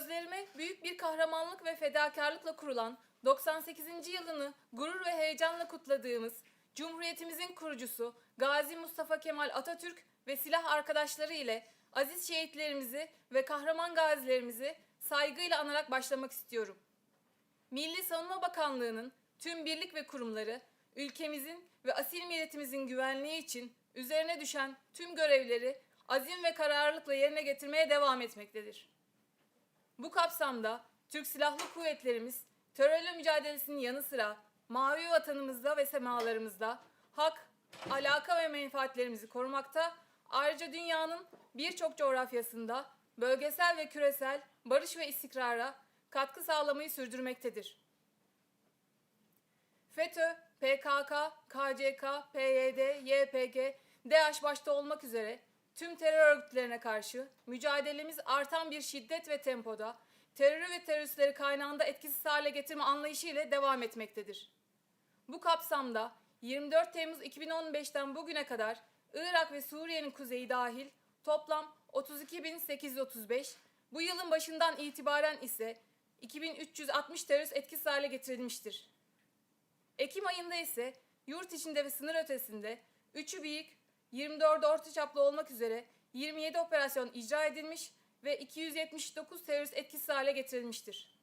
Gözlerime büyük bir kahramanlık ve fedakarlıkla kurulan 98. yılını gurur ve heyecanla kutladığımız Cumhuriyetimizin kurucusu Gazi Mustafa Kemal Atatürk ve silah arkadaşları ile aziz şehitlerimizi ve kahraman gazilerimizi saygıyla anarak başlamak istiyorum. Milli Savunma Bakanlığı'nın tüm birlik ve kurumları ülkemizin ve asil milletimizin güvenliği için üzerine düşen tüm görevleri azim ve kararlılıkla yerine getirmeye devam etmektedir. Bu kapsamda Türk Silahlı Kuvvetlerimiz terörle mücadelesinin yanı sıra mavi vatanımızda ve semalarımızda hak, alaka ve menfaatlerimizi korumakta, ayrıca dünyanın birçok coğrafyasında bölgesel ve küresel barış ve istikrara katkı sağlamayı sürdürmektedir. FETÖ, PKK, KCK, PYD, YPG, DAEŞ başta olmak üzere tüm terör örgütlerine karşı mücadelemiz artan bir şiddet ve tempoda terörü ve teröristleri kaynağında etkisiz hale getirme anlayışı ile devam etmektedir. Bu kapsamda 24 Temmuz 2015'ten bugüne kadar Irak ve Suriye'nin kuzeyi dahil toplam 32.835, bu yılın başından itibaren ise 2360 terörist etkisiz hale getirilmiştir. Ekim ayında ise yurt içinde ve sınır ötesinde 3'ü büyük, 24 orta çaplı olmak üzere 27 operasyon icra edilmiş ve 279 terörist etkisiz hale getirilmiştir.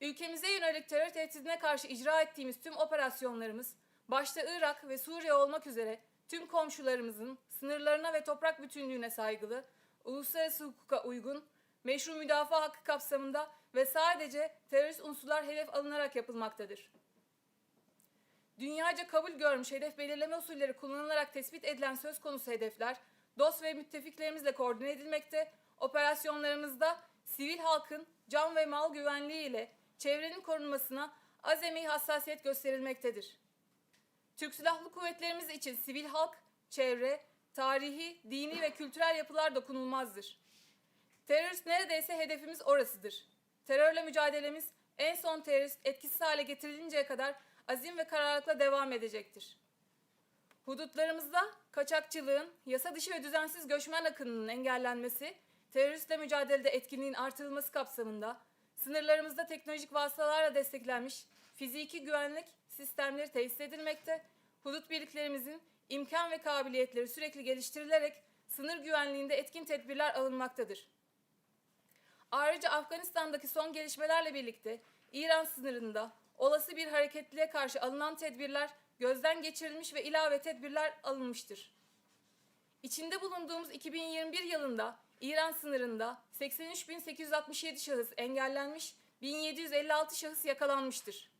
Ülkemize yönelik terör tehdidine karşı icra ettiğimiz tüm operasyonlarımız, başta Irak ve Suriye olmak üzere tüm komşularımızın sınırlarına ve toprak bütünlüğüne saygılı, uluslararası hukuka uygun, meşru müdafaa hakkı kapsamında ve sadece terörist unsurlar hedef alınarak yapılmaktadır. Dünyaca kabul görmüş hedef belirleme usulleri kullanılarak tespit edilen söz konusu hedefler, dost ve müttefiklerimizle koordine edilmekte, operasyonlarımızda sivil halkın can ve mal güvenliği ile çevrenin korunmasına azami hassasiyet gösterilmektedir. Türk Silahlı Kuvvetlerimiz için sivil halk, çevre, tarihi, dini ve kültürel yapılar dokunulmazdır. Terörist neredeyse hedefimiz orasıdır. Terörle mücadelemiz en son terörist etkisiz hale getirilinceye kadar azim ve kararlılıkla devam edecektir. Hudutlarımızda kaçakçılığın, yasa dışı ve düzensiz göçmen akınının engellenmesi, teröristle mücadelede etkinliğin artırılması kapsamında sınırlarımızda teknolojik vasıtalarla desteklenmiş fiziki güvenlik sistemleri tesis edilmekte, hudut birliklerimizin imkan ve kabiliyetleri sürekli geliştirilerek sınır güvenliğinde etkin tedbirler alınmaktadır. Ayrıca Afganistan'daki son gelişmelerle birlikte İran sınırında olası bir hareketliliğe karşı alınan tedbirler gözden geçirilmiş ve ilave tedbirler alınmıştır. İçinde bulunduğumuz 2021 yılında İran sınırında 83.867 şahıs engellenmiş, 1756 şahıs yakalanmıştır.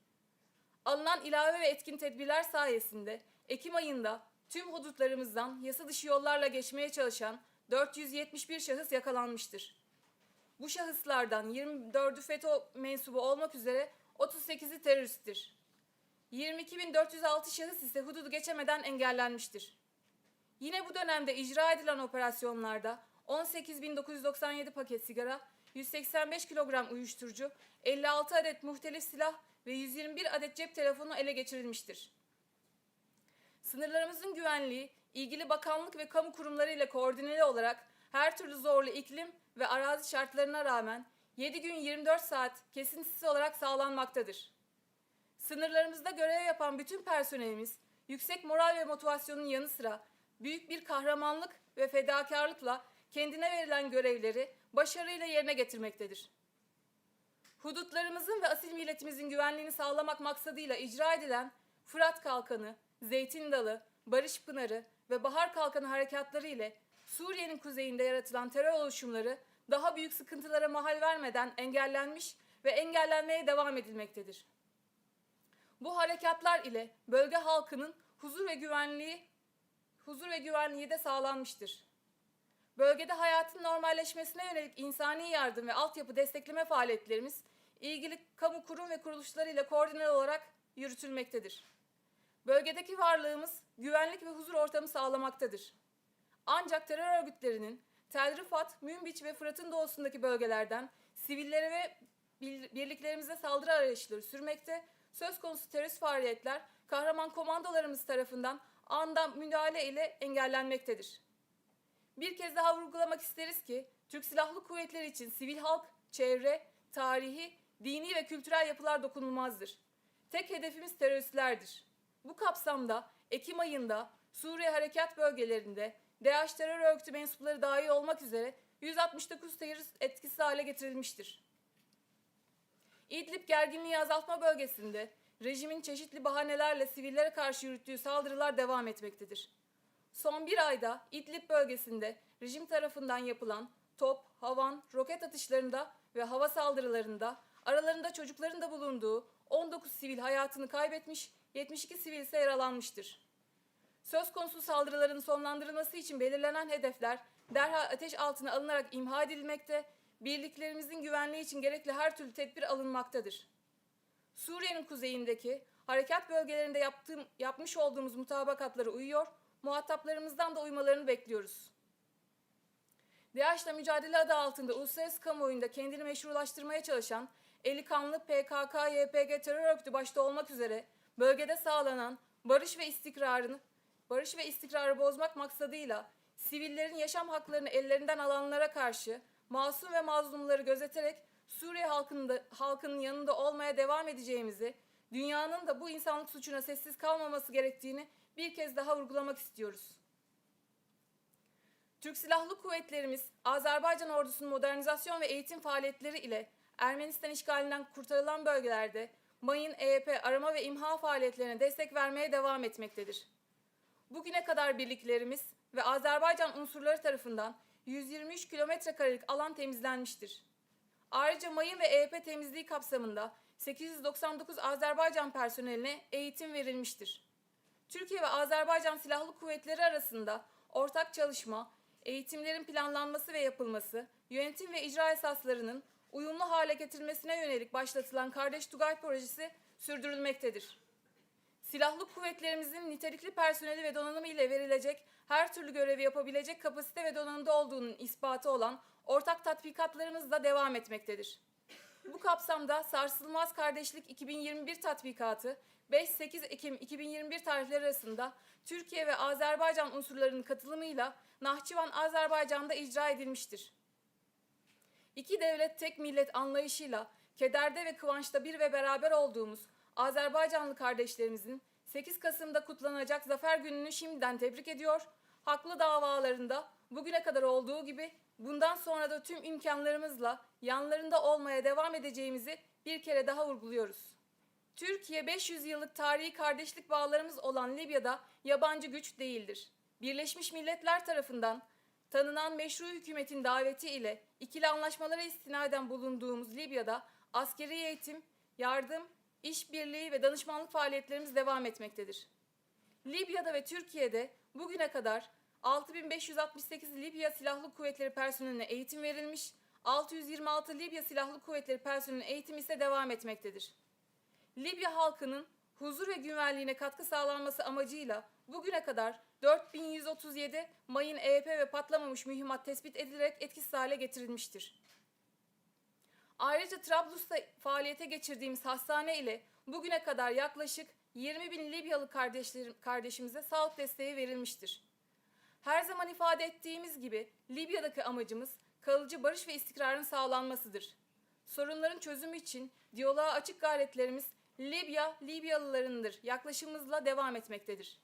Alınan ilave ve etkin tedbirler sayesinde Ekim ayında tüm hudutlarımızdan yasa dışı yollarla geçmeye çalışan 471 şahıs yakalanmıştır. Bu şahıslardan 24'ü FETÖ mensubu olmak üzere 38'i teröristtir. 22.406 şahıs ise hududu geçemeden engellenmiştir. Yine bu dönemde icra edilen operasyonlarda 18.997 paket sigara, 185 kilogram uyuşturucu, 56 adet muhtelif silah ve 121 adet cep telefonu ele geçirilmiştir. Sınırlarımızın güvenliği, ilgili bakanlık ve kamu kurumları ile koordineli olarak her türlü zorlu iklim ve arazi şartlarına rağmen 7 gün 24 saat kesintisiz olarak sağlanmaktadır. Sınırlarımızda görev yapan bütün personelimiz yüksek moral ve motivasyonun yanı sıra büyük bir kahramanlık ve fedakarlıkla kendine verilen görevleri başarıyla yerine getirmektedir. Hudutlarımızın ve asil milletimizin güvenliğini sağlamak maksadıyla icra edilen Fırat Kalkanı, Zeytin Dalı, Barış Pınarı ve Bahar Kalkanı harekatları ile Suriye'nin kuzeyinde yaratılan terör oluşumları daha büyük sıkıntılara mahal vermeden engellenmiş ve engellenmeye devam edilmektedir. Bu harekatlar ile bölge halkının huzur ve güvenliği huzur ve güvenliği de sağlanmıştır. Bölgede hayatın normalleşmesine yönelik insani yardım ve altyapı destekleme faaliyetlerimiz ilgili kamu kurum ve kuruluşları ile koordineli olarak yürütülmektedir. Bölgedeki varlığımız güvenlik ve huzur ortamı sağlamaktadır. Ancak terör örgütlerinin Tel Rifat, Münbiç ve Fırat'ın doğusundaki bölgelerden sivillere ve bir- birliklerimize saldırı arayışları sürmekte, söz konusu terörist faaliyetler kahraman komandolarımız tarafından anında müdahale ile engellenmektedir. Bir kez daha vurgulamak isteriz ki Türk Silahlı Kuvvetleri için sivil halk, çevre, tarihi, dini ve kültürel yapılar dokunulmazdır. Tek hedefimiz teröristlerdir. Bu kapsamda Ekim ayında Suriye harekat bölgelerinde DAEŞ terör örgütü mensupları dahil olmak üzere 169 terörist etkisiz hale getirilmiştir. İdlib gerginliği azaltma bölgesinde rejimin çeşitli bahanelerle sivillere karşı yürüttüğü saldırılar devam etmektedir. Son bir ayda İdlib bölgesinde rejim tarafından yapılan top, havan, roket atışlarında ve hava saldırılarında aralarında çocukların da bulunduğu 19 sivil hayatını kaybetmiş, 72 sivil ise yaralanmıştır. Söz konusu saldırıların sonlandırılması için belirlenen hedefler derhal ateş altına alınarak imha edilmekte, birliklerimizin güvenliği için gerekli her türlü tedbir alınmaktadır. Suriye'nin kuzeyindeki harekat bölgelerinde yaptığım, yapmış olduğumuz mutabakatlara uyuyor, muhataplarımızdan da uymalarını bekliyoruz. DAEŞ'la mücadele adı altında uluslararası kamuoyunda kendini meşrulaştırmaya çalışan eli kanlı PKK, YPG terör örgütü başta olmak üzere bölgede sağlanan barış ve istikrarını barış ve istikrarı bozmak maksadıyla sivillerin yaşam haklarını ellerinden alanlara karşı masum ve mazlumları gözeterek Suriye halkının, da, halkının yanında olmaya devam edeceğimizi, dünyanın da bu insanlık suçuna sessiz kalmaması gerektiğini bir kez daha vurgulamak istiyoruz. Türk Silahlı Kuvvetlerimiz, Azerbaycan ordusunun modernizasyon ve eğitim faaliyetleri ile Ermenistan işgalinden kurtarılan bölgelerde mayın, EYP, arama ve imha faaliyetlerine destek vermeye devam etmektedir. Bugüne kadar birliklerimiz ve Azerbaycan unsurları tarafından 123 kilometre karelik alan temizlenmiştir. Ayrıca mayın ve EYP temizliği kapsamında 899 Azerbaycan personeline eğitim verilmiştir. Türkiye ve Azerbaycan Silahlı Kuvvetleri arasında ortak çalışma, eğitimlerin planlanması ve yapılması, yönetim ve icra esaslarının uyumlu hale getirilmesine yönelik başlatılan Kardeş Tugay projesi sürdürülmektedir. Silahlı kuvvetlerimizin nitelikli personeli ve donanımı ile verilecek her türlü görevi yapabilecek kapasite ve donanımda olduğunun ispatı olan ortak tatbikatlarımız da devam etmektedir. Bu kapsamda Sarsılmaz Kardeşlik 2021 tatbikatı 5-8 Ekim 2021 tarihleri arasında Türkiye ve Azerbaycan unsurlarının katılımıyla Nahçıvan, Azerbaycan'da icra edilmiştir. İki devlet tek millet anlayışıyla kederde ve kıvançta bir ve beraber olduğumuz Azerbaycanlı kardeşlerimizin 8 Kasım'da kutlanacak Zafer Günü'nü şimdiden tebrik ediyor. Haklı davalarında bugüne kadar olduğu gibi bundan sonra da tüm imkanlarımızla yanlarında olmaya devam edeceğimizi bir kere daha vurguluyoruz. Türkiye 500 yıllık tarihi kardeşlik bağlarımız olan Libya'da yabancı güç değildir. Birleşmiş Milletler tarafından tanınan meşru hükümetin daveti ile ikili anlaşmalara istinaden bulunduğumuz Libya'da askeri eğitim, yardım, işbirliği ve danışmanlık faaliyetlerimiz devam etmektedir. Libya'da ve Türkiye'de bugüne kadar 6568 Libya Silahlı Kuvvetleri personeline eğitim verilmiş, 626 Libya Silahlı Kuvvetleri personelinin eğitimi ise devam etmektedir. Libya halkının huzur ve güvenliğine katkı sağlanması amacıyla bugüne kadar 4137 mayın EYP ve patlamamış mühimmat tespit edilerek etkisiz hale getirilmiştir. Ayrıca Trablus'ta faaliyete geçirdiğimiz hastane ile bugüne kadar yaklaşık 20 bin Libyalı kardeşimize sağlık desteği verilmiştir. Her zaman ifade ettiğimiz gibi Libya'daki amacımız kalıcı barış ve istikrarın sağlanmasıdır. Sorunların çözümü için diyaloğa açık gayretlerimiz Libya, Libyalılarındır yaklaşımımızla devam etmektedir.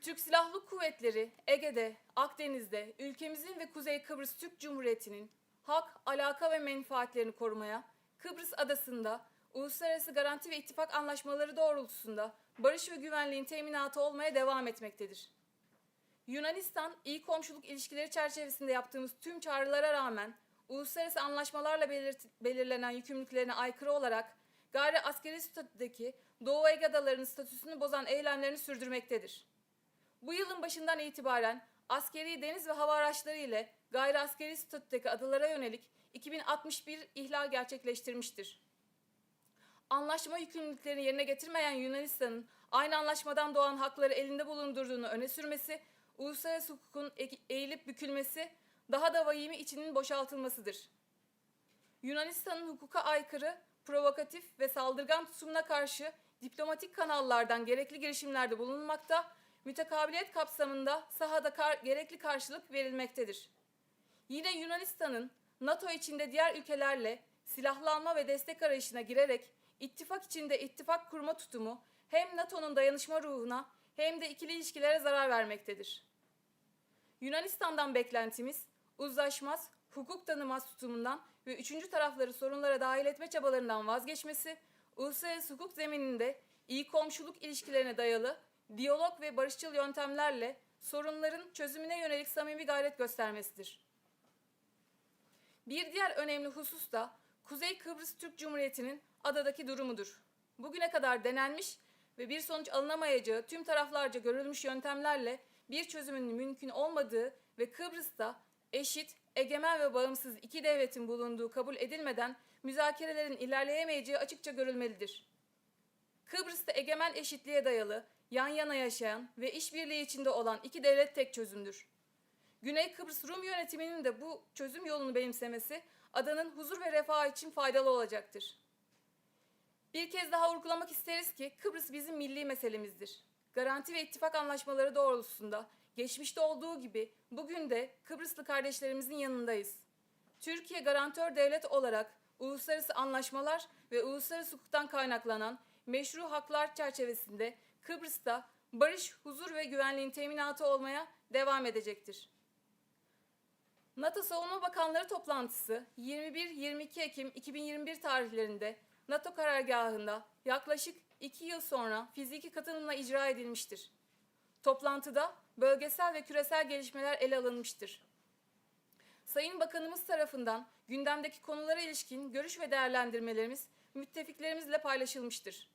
Türk Silahlı Kuvvetleri Ege'de, Akdeniz'de, ülkemizin ve Kuzey Kıbrıs Türk Cumhuriyeti'nin hak, alaka ve menfaatlerini korumaya, Kıbrıs Adası'nda uluslararası garanti ve ittifak anlaşmaları doğrultusunda barış ve güvenliğin teminatı olmaya devam etmektedir. Yunanistan, iyi komşuluk ilişkileri çerçevesinde yaptığımız tüm çağrılara rağmen uluslararası anlaşmalarla belirlenen yükümlülüklerine aykırı olarak gayri askeri statüdeki Doğu Ege Adaları'nın statüsünü bozan eylemlerini sürdürmektedir. Bu yılın başından itibaren askeri deniz ve hava araçları ile gayri askeri statüdeki adalara yönelik 2061 ihlal gerçekleştirmiştir. Anlaşma yükümlülüklerini yerine getirmeyen Yunanistan'ın aynı anlaşmadan doğan hakları elinde bulundurduğunu öne sürmesi, uluslararası hukukun eğilip bükülmesi, daha da vahimi içinin boşaltılmasıdır. Yunanistan'ın hukuka aykırı, provokatif ve saldırgan tutumuna karşı diplomatik kanallardan gerekli girişimlerde bulunmakta, mütekabiliyet kapsamında sahada kar- gerekli karşılık verilmektedir. Yine Yunanistan'ın NATO içinde diğer ülkelerle silahlanma ve destek arayışına girerek ittifak içinde ittifak kurma tutumu hem NATO'nun dayanışma ruhuna hem de ikili ilişkilere zarar vermektedir. Yunanistan'dan beklentimiz uzlaşmaz, hukuk tanımaz tutumundan ve üçüncü tarafları sorunlara dahil etme çabalarından vazgeçmesi, uluslararası hukuk zemininde iyi komşuluk ilişkilerine dayalı diyalog ve barışçıl yöntemlerle sorunların çözümüne yönelik samimi gayret göstermesidir. Bir diğer önemli husus da Kuzey Kıbrıs Türk Cumhuriyeti'nin adadaki durumudur. Bugüne kadar denenmiş ve bir sonuç alınamayacağı tüm taraflarca görülmüş yöntemlerle bir çözümün mümkün olmadığı ve Kıbrıs'ta eşit, egemen ve bağımsız iki devletin bulunduğu kabul edilmeden müzakerelerin ilerleyemeyeceği açıkça görülmelidir. Kıbrıs'ta egemen eşitliğe dayalı, yan yana yaşayan ve işbirliği içinde olan iki devlet tek çözümdür. Güney Kıbrıs Rum yönetiminin de bu çözüm yolunu benimsemesi adanın huzur ve refah için faydalı olacaktır. Bir kez daha vurgulamak isteriz ki Kıbrıs bizim milli meselemizdir. Garanti ve ittifak anlaşmaları doğrultusunda geçmişte olduğu gibi bugün de Kıbrıslı kardeşlerimizin yanındayız. Türkiye garantör devlet olarak uluslararası anlaşmalar ve uluslararası hukuktan kaynaklanan meşru haklar çerçevesinde Kıbrıs'ta barış, huzur ve güvenliğin teminatı olmaya devam edecektir. NATO Savunma Bakanları toplantısı 21-22 Ekim 2021 tarihlerinde NATO karargahında yaklaşık 2 yıl sonra fiziki katılımla icra edilmiştir. Toplantıda bölgesel ve küresel gelişmeler ele alınmıştır. Sayın Bakanımız tarafından gündemdeki konulara ilişkin görüş ve değerlendirmelerimiz müttefiklerimizle paylaşılmıştır.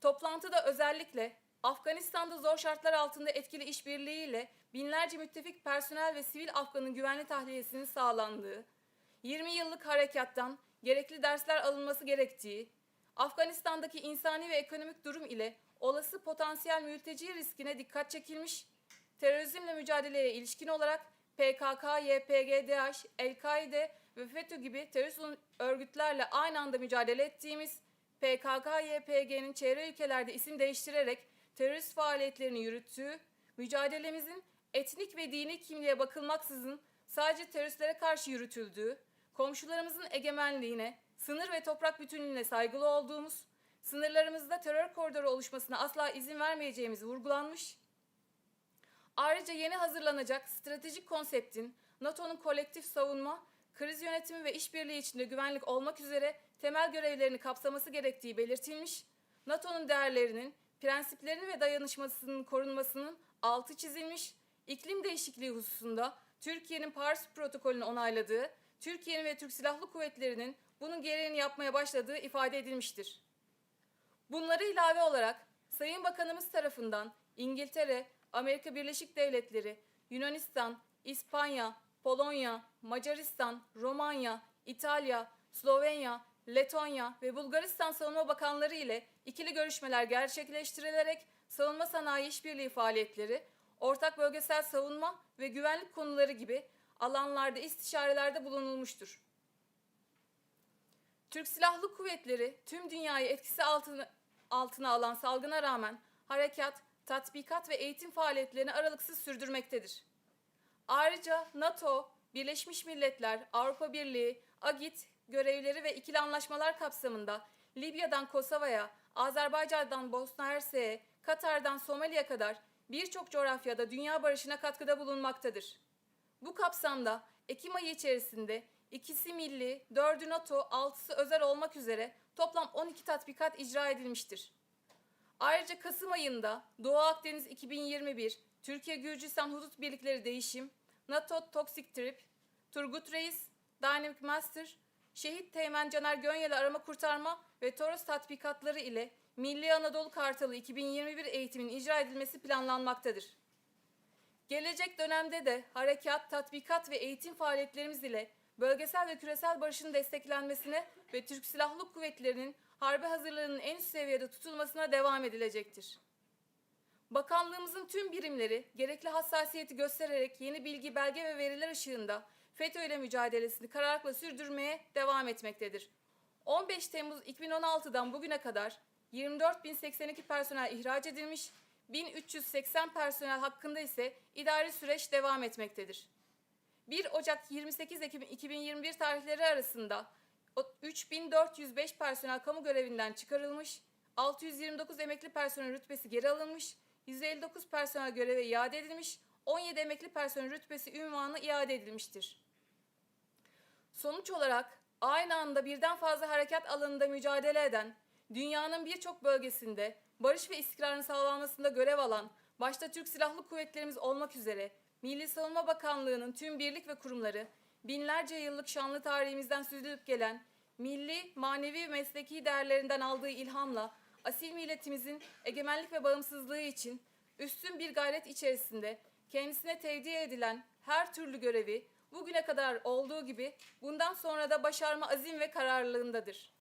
Toplantıda özellikle Afganistan'da zor şartlar altında etkili işbirliğiyle binlerce müttefik personel ve sivil Afgan'ın güvenli tahliyesinin sağlandığı, 20 yıllık harekattan gerekli dersler alınması gerektiği, Afganistan'daki insani ve ekonomik durum ile olası potansiyel mülteci riskine dikkat çekilmiş, terörizmle mücadeleye ilişkin olarak PKK, YPG, DAEŞ, El-Kaide ve FETÖ gibi terörist örgütlerle aynı anda mücadele ettiğimiz, PKK, YPG'nin çevre ülkelerde isim değiştirerek terörist faaliyetlerini yürüttüğü, mücadelemizin etnik ve dini kimliğe bakılmaksızın sadece teröristlere karşı yürütüldüğü, komşularımızın egemenliğine, sınır ve toprak bütünlüğüne saygılı olduğumuz, sınırlarımızda terör koridoru oluşmasına asla izin vermeyeceğimiz vurgulanmış. Ayrıca yeni hazırlanacak stratejik konseptin NATO'nun kolektif savunma, kriz yönetimi ve işbirliği içinde güvenlik olmak üzere temel görevlerini kapsaması gerektiği belirtilmiş. NATO'nun değerlerinin, prensiplerinin ve dayanışmasının korunmasının altı çizilmiş. İklim değişikliği hususunda Türkiye'nin Paris protokolünü onayladığı, Türkiye'nin ve Türk Silahlı Kuvvetleri'nin bunun gereğini yapmaya başladığı ifade edilmiştir. Bunları ilave olarak Sayın Bakanımız tarafından İngiltere, Amerika Birleşik Devletleri, Yunanistan, İspanya, Polonya, Macaristan, Romanya, İtalya, Slovenya, Letonya ve Bulgaristan Savunma Bakanları ile ikili görüşmeler gerçekleştirilerek savunma sanayi işbirliği faaliyetleri, ortak bölgesel savunma ve güvenlik konuları gibi alanlarda istişarelerde bulunulmuştur. Türk Silahlı Kuvvetleri tüm dünyayı etkisi altına, altına alan salgına rağmen harekat, tatbikat ve eğitim faaliyetlerini aralıksız sürdürmektedir. Ayrıca NATO, Birleşmiş Milletler, Avrupa Birliği, AGİT görevleri ve ikili anlaşmalar kapsamında Libya'dan Kosova'ya, Azerbaycan'dan Bosna Hersek'e, Katar'dan Somali'ye kadar birçok coğrafyada dünya barışına katkıda bulunmaktadır. Bu kapsamda Ekim ayı içerisinde ikisi milli, dördü NATO, altısı özel olmak üzere toplam 12 tatbikat icra edilmiştir. Ayrıca Kasım ayında Doğu Akdeniz 2021, Türkiye Gürcistan Hudut Birlikleri Değişim, NATO Toxic Trip, Turgut Reis, Dynamic Master, Şehit Teğmen Caner Gönyeli Arama Kurtarma ve Toros tatbikatları ile Milli Anadolu Kartalı 2021 eğitimin icra edilmesi planlanmaktadır. Gelecek dönemde de harekat, tatbikat ve eğitim faaliyetlerimiz ile bölgesel ve küresel barışın desteklenmesine ve Türk Silahlı Kuvvetleri'nin harbi hazırlığının en üst seviyede tutulmasına devam edilecektir. Bakanlığımızın tüm birimleri gerekli hassasiyeti göstererek yeni bilgi, belge ve veriler ışığında FETÖ ile mücadelesini kararlılıkla sürdürmeye devam etmektedir. 15 Temmuz 2016'dan bugüne kadar 24.082 personel ihraç edilmiş, 1380 personel hakkında ise idari süreç devam etmektedir. 1 Ocak 28 Ekim 2021 tarihleri arasında o- 3405 personel kamu görevinden çıkarılmış, 629 emekli personel rütbesi geri alınmış, 159 personel göreve iade edilmiş, 17 emekli personel rütbesi ünvanı iade edilmiştir. Sonuç olarak aynı anda birden fazla harekat alanında mücadele eden, dünyanın birçok bölgesinde barış ve istikrarın sağlanmasında görev alan, başta Türk Silahlı Kuvvetlerimiz olmak üzere Milli Savunma Bakanlığı'nın tüm birlik ve kurumları, binlerce yıllık şanlı tarihimizden süzülüp gelen milli, manevi ve mesleki değerlerinden aldığı ilhamla asil milletimizin egemenlik ve bağımsızlığı için üstün bir gayret içerisinde kendisine tevdi edilen her türlü görevi bugüne kadar olduğu gibi bundan sonra da başarma azim ve kararlılığındadır.